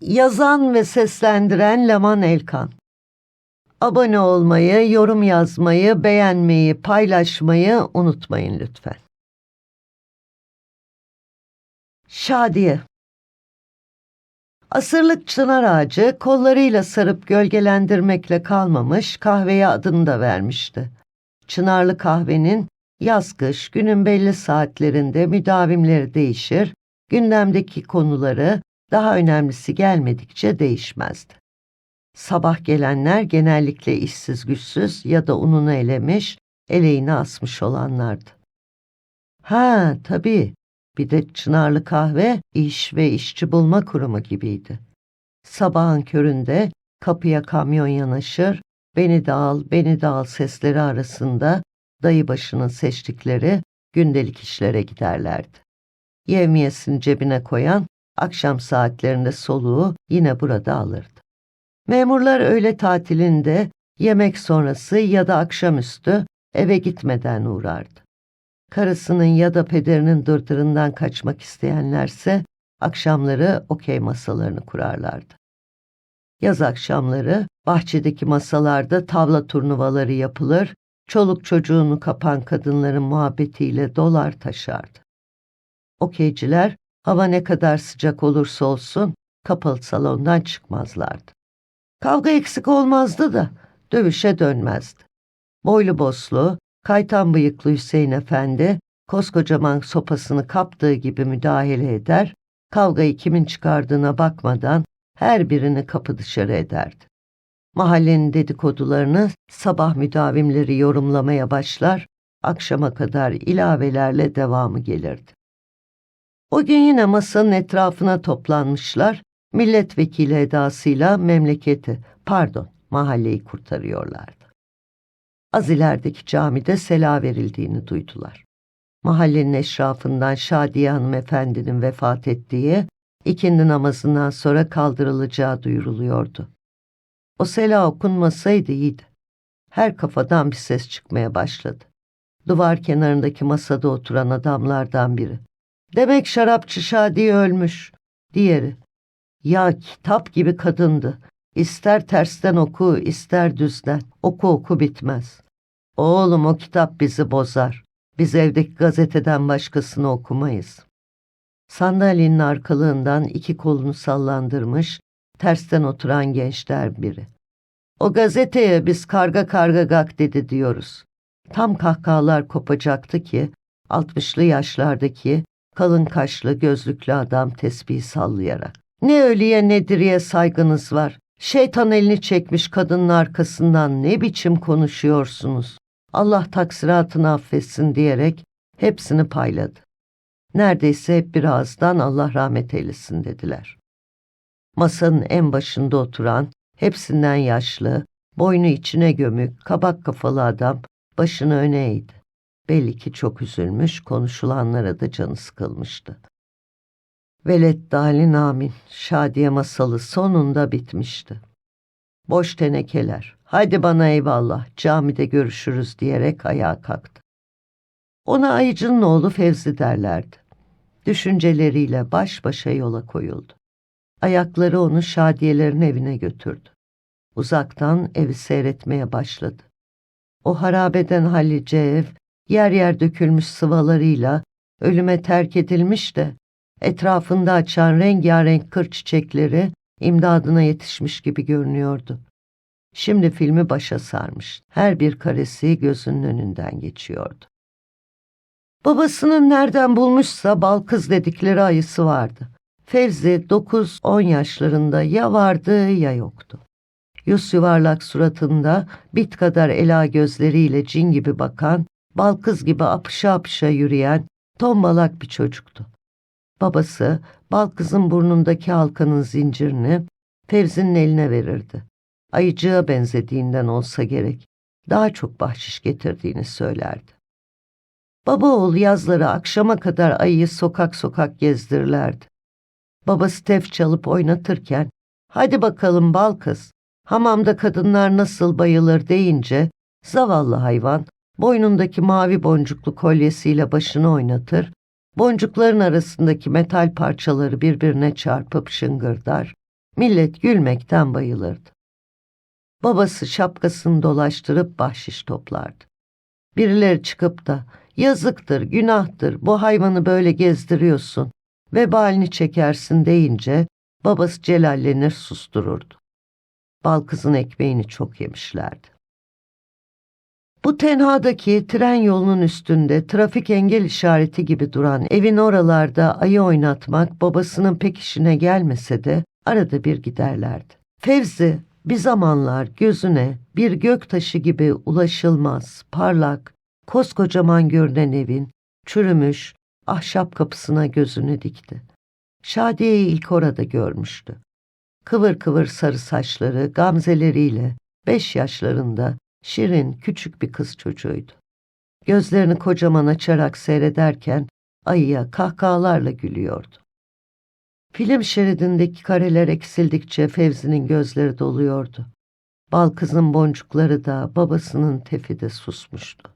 Yazan ve seslendiren Leman Elkan. Abone olmayı, yorum yazmayı, beğenmeyi, paylaşmayı unutmayın lütfen. Şadiye Asırlık çınar ağacı kollarıyla sarıp gölgelendirmekle kalmamış kahveye adını da vermişti. Çınarlı kahvenin yaz kış günün belli saatlerinde müdavimleri değişir, gündemdeki konuları daha önemlisi gelmedikçe değişmezdi. Sabah gelenler genellikle işsiz güçsüz ya da ununu elemiş, eleğini asmış olanlardı. Ha tabii, bir de Çınarlı Kahve iş ve işçi bulma kurumu gibiydi. Sabahın köründe kapıya kamyon yanaşır, beni de al, beni de al sesleri arasında dayı başının seçtikleri gündelik işlere giderlerdi. Yevmiyesini cebine koyan akşam saatlerinde soluğu yine burada alırdı. Memurlar öğle tatilinde yemek sonrası ya da akşamüstü eve gitmeden uğrardı. Karısının ya da pederinin dırdırından kaçmak isteyenlerse akşamları okey masalarını kurarlardı. Yaz akşamları bahçedeki masalarda tavla turnuvaları yapılır, çoluk çocuğunu kapan kadınların muhabbetiyle dolar taşardı. Okeyciler hava ne kadar sıcak olursa olsun kapalı salondan çıkmazlardı. Kavga eksik olmazdı da dövüşe dönmezdi. Boylu boslu, kaytan bıyıklı Hüseyin Efendi koskocaman sopasını kaptığı gibi müdahale eder, kavgayı kimin çıkardığına bakmadan her birini kapı dışarı ederdi. Mahallenin dedikodularını sabah müdavimleri yorumlamaya başlar, akşama kadar ilavelerle devamı gelirdi. O gün yine masanın etrafına toplanmışlar, milletvekili edasıyla memleketi, pardon mahalleyi kurtarıyorlardı. Az ilerideki camide sela verildiğini duydular. Mahallenin eşrafından Şadiye hanımefendinin vefat ettiği, ikindi namazından sonra kaldırılacağı duyuruluyordu. O sela okunmasaydı iyiydi. Her kafadan bir ses çıkmaya başladı. Duvar kenarındaki masada oturan adamlardan biri. Demek şarapçı Şadiye ölmüş. Diğeri. Ya kitap gibi kadındı. İster tersten oku, ister düzden. Oku oku bitmez. Oğlum o kitap bizi bozar. Biz evdeki gazeteden başkasını okumayız. Sandalyenin arkalığından iki kolunu sallandırmış, tersten oturan gençler biri. O gazeteye biz karga karga gak dedi diyoruz. Tam kahkahalar kopacaktı ki, altmışlı yaşlardaki kalın kaşlı gözlüklü adam tesbihi sallayarak. Ne ölüye ne diriye saygınız var. Şeytan elini çekmiş kadının arkasından ne biçim konuşuyorsunuz? Allah taksiratını affetsin diyerek hepsini payladı. Neredeyse hep bir ağızdan Allah rahmet eylesin dediler. Masanın en başında oturan, hepsinden yaşlı, boynu içine gömük, kabak kafalı adam başını öne eğdi. Belli ki çok üzülmüş, konuşulanlara da canı sıkılmıştı. Velet dalin amin, şadiye masalı sonunda bitmişti. Boş tenekeler, hadi bana eyvallah, camide görüşürüz diyerek ayağa kalktı. Ona ayıcının oğlu Fevzi derlerdi. Düşünceleriyle baş başa yola koyuldu. Ayakları onu şadiyelerin evine götürdü. Uzaktan evi seyretmeye başladı. O harabeden hallice ev, yer yer dökülmüş sıvalarıyla ölüme terk edilmiş de etrafında açan rengarenk kır çiçekleri imdadına yetişmiş gibi görünüyordu. Şimdi filmi başa sarmış. Her bir karesi gözünün önünden geçiyordu. Babasının nereden bulmuşsa bal kız dedikleri ayısı vardı. Fevzi 9-10 yaşlarında ya vardı ya yoktu. Yüz yuvarlak suratında bit kadar ela gözleriyle cin gibi bakan, bal kız gibi apışa apışa yürüyen tombalak bir çocuktu. Babası bal kızın burnundaki halkanın zincirini Fevzi'nin eline verirdi. Ayıcığa benzediğinden olsa gerek. Daha çok bahşiş getirdiğini söylerdi. Baba oğul yazları akşama kadar ayıyı sokak sokak gezdirirlerdi. Babası tef çalıp oynatırken, hadi bakalım bal kız, hamamda kadınlar nasıl bayılır deyince, zavallı hayvan boynundaki mavi boncuklu kolyesiyle başını oynatır, boncukların arasındaki metal parçaları birbirine çarpıp şıngırdar, Millet gülmekten bayılırdı. Babası şapkasını dolaştırıp bahşiş toplardı. Birileri çıkıp da yazıktır, günahtır bu hayvanı böyle gezdiriyorsun, vebalini çekersin deyince babası celallenir sustururdu. Bal kızın ekmeğini çok yemişlerdi. Bu tenhadaki tren yolunun üstünde trafik engel işareti gibi duran evin oralarda ayı oynatmak babasının pek işine gelmese de arada bir giderlerdi. Fevzi bir zamanlar gözüne bir göktaşı gibi ulaşılmaz, parlak, koskocaman görünen evin çürümüş ahşap kapısına gözünü dikti. Şadiye'yi ilk orada görmüştü. Kıvır kıvır sarı saçları, gamzeleriyle beş yaşlarında şirin küçük bir kız çocuğuydu. Gözlerini kocaman açarak seyrederken ayıya kahkahalarla gülüyordu. Film şeridindeki kareler eksildikçe Fevzi'nin gözleri doluyordu. Bal kızın boncukları da babasının tefi de susmuştu.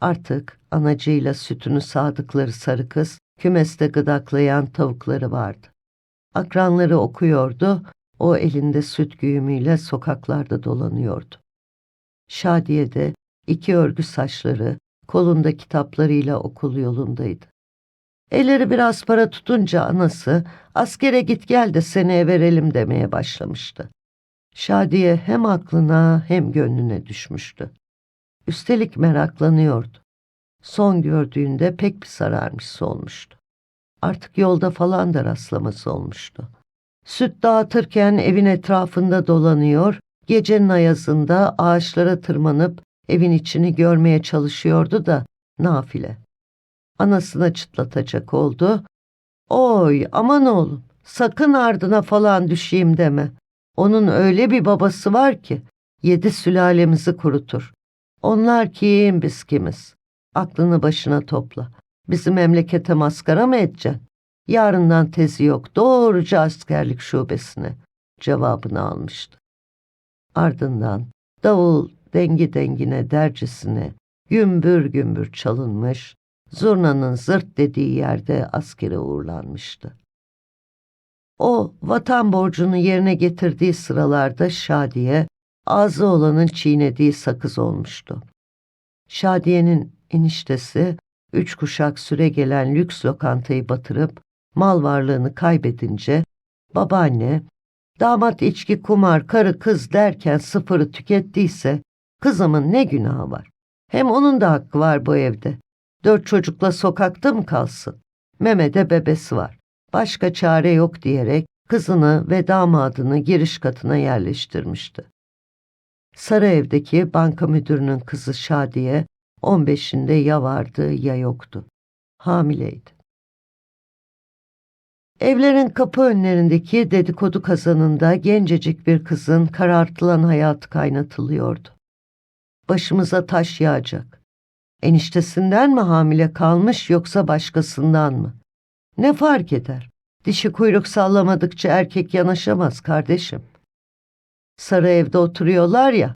Artık anacıyla sütünü sağdıkları sarı kız kümeste gıdaklayan tavukları vardı. Akranları okuyordu, o elinde süt güğümüyle sokaklarda dolanıyordu. Şadiye de iki örgü saçları, kolunda kitaplarıyla okul yolundaydı. Elleri biraz para tutunca anası askere git gel de seneye verelim demeye başlamıştı. Şadiye hem aklına hem gönlüne düşmüştü. Üstelik meraklanıyordu. Son gördüğünde pek bir sararmışsı olmuştu. Artık yolda falan da rastlaması olmuştu. Süt dağıtırken evin etrafında dolanıyor, gecenin ayazında ağaçlara tırmanıp evin içini görmeye çalışıyordu da nafile. Anasına çıtlatacak oldu. Oy aman oğlum sakın ardına falan düşeyim deme. Onun öyle bir babası var ki yedi sülalemizi kurutur. Onlar kim biz kimiz? Aklını başına topla. Bizi memlekete maskara mı edeceksin? Yarından tezi yok doğruca askerlik şubesine cevabını almıştı. Ardından davul dengi dengine dercisine gümbür gümbür çalınmış, zurnanın zırt dediği yerde askere uğurlanmıştı. O vatan borcunu yerine getirdiği sıralarda Şadiye, ağzı olanın çiğnediği sakız olmuştu. Şadiye'nin eniştesi, üç kuşak süre gelen lüks lokantayı batırıp mal varlığını kaybedince, babaanne, damat içki, kumar, karı, kız derken sıfırı tükettiyse, kızımın ne günahı var? Hem onun da hakkı var bu evde. Dört çocukla sokakta mı kalsın? Mehmet'e bebesi var. Başka çare yok diyerek kızını ve damadını giriş katına yerleştirmişti. Sarı evdeki banka müdürünün kızı Şadiye, 15'inde ya vardı ya yoktu. Hamileydi. Evlerin kapı önlerindeki dedikodu kazanında gencecik bir kızın karartılan hayatı kaynatılıyordu. Başımıza taş yağacak. Eniştesinden mi hamile kalmış yoksa başkasından mı? Ne fark eder? Dişi kuyruk sallamadıkça erkek yanaşamaz kardeşim. Sarı evde oturuyorlar ya,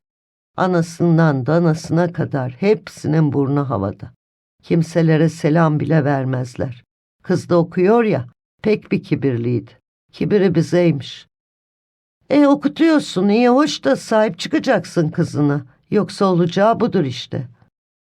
anasından danasına kadar hepsinin burnu havada. Kimselere selam bile vermezler. Kız da okuyor ya, pek bir kibirliydi. Kibiri bizeymiş. E okutuyorsun, iyi hoş da sahip çıkacaksın kızına. Yoksa olacağı budur işte.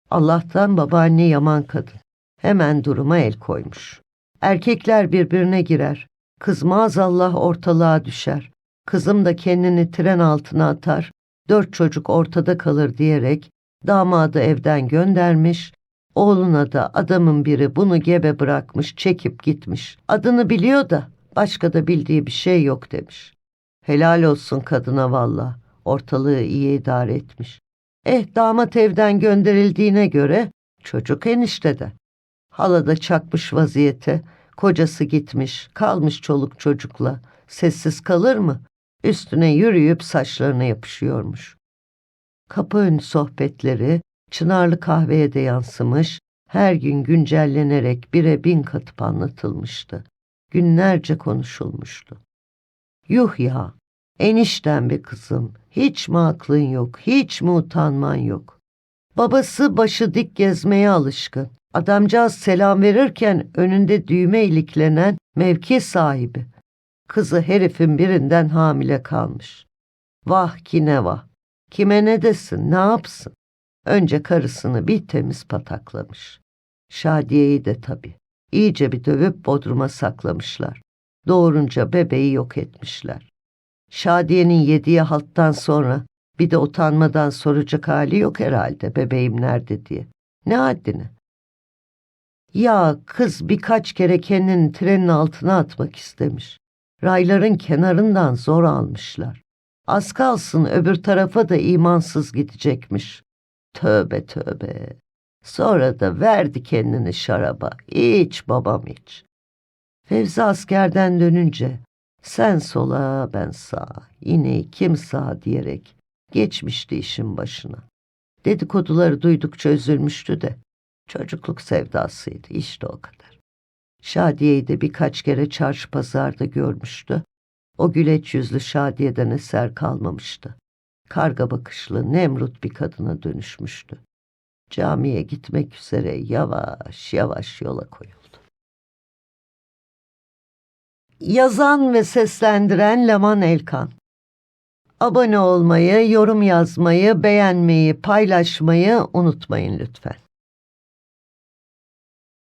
Allah'tan babaanne yaman kadın. Hemen duruma el koymuş. Erkekler birbirine girer. Kız maazallah ortalığa düşer. Kızım da kendini tren altına atar. Dört çocuk ortada kalır diyerek damadı evden göndermiş. Oğluna da adamın biri bunu gebe bırakmış, çekip gitmiş. Adını biliyor da başka da bildiği bir şey yok demiş. Helal olsun kadına valla. Ortalığı iyi idare etmiş. Eh damat evden gönderildiğine göre çocuk eniştede. Halada çakmış vaziyete, kocası gitmiş, kalmış çoluk çocukla. Sessiz kalır mı? Üstüne yürüyüp saçlarına yapışıyormuş. Kapı önü sohbetleri Çınarlı kahveye de yansımış, her gün güncellenerek bire bin katıp anlatılmıştı. Günlerce konuşulmuştu. Yuh ya, enişten be kızım, hiç mi aklın yok, hiç mi utanman yok? Babası başı dik gezmeye alışkın. Adamcağız selam verirken önünde düğme iliklenen mevki sahibi. Kızı herifin birinden hamile kalmış. Vah ki ne vah. Kime ne desin, ne yapsın? Önce karısını bir temiz pataklamış. Şadiye'yi de tabii. İyice bir dövüp bodruma saklamışlar. Doğurunca bebeği yok etmişler. Şadiye'nin yediği halttan sonra bir de utanmadan soracak hali yok herhalde bebeğim nerede diye. Ne haddine? Ya kız birkaç kere kendini trenin altına atmak istemiş. Rayların kenarından zor almışlar. Az kalsın öbür tarafa da imansız gidecekmiş. Tövbe tövbe. Sonra da verdi kendini şaraba. İç babam iç. Fevzi askerden dönünce sen sola ben sağa, ineği kim sağ diyerek geçmişti işin başına. Dedikoduları duydukça üzülmüştü de çocukluk sevdasıydı işte o kadar. Şadiye'yi de birkaç kere çarşı pazarda görmüştü. O güleç yüzlü Şadiye'den eser kalmamıştı. Karga bakışlı Nemrut bir kadına dönüşmüştü. Camiye gitmek üzere yavaş yavaş yola koyuldu. Yazan ve seslendiren Leman Elkan Abone olmayı, yorum yazmayı, beğenmeyi, paylaşmayı unutmayın lütfen.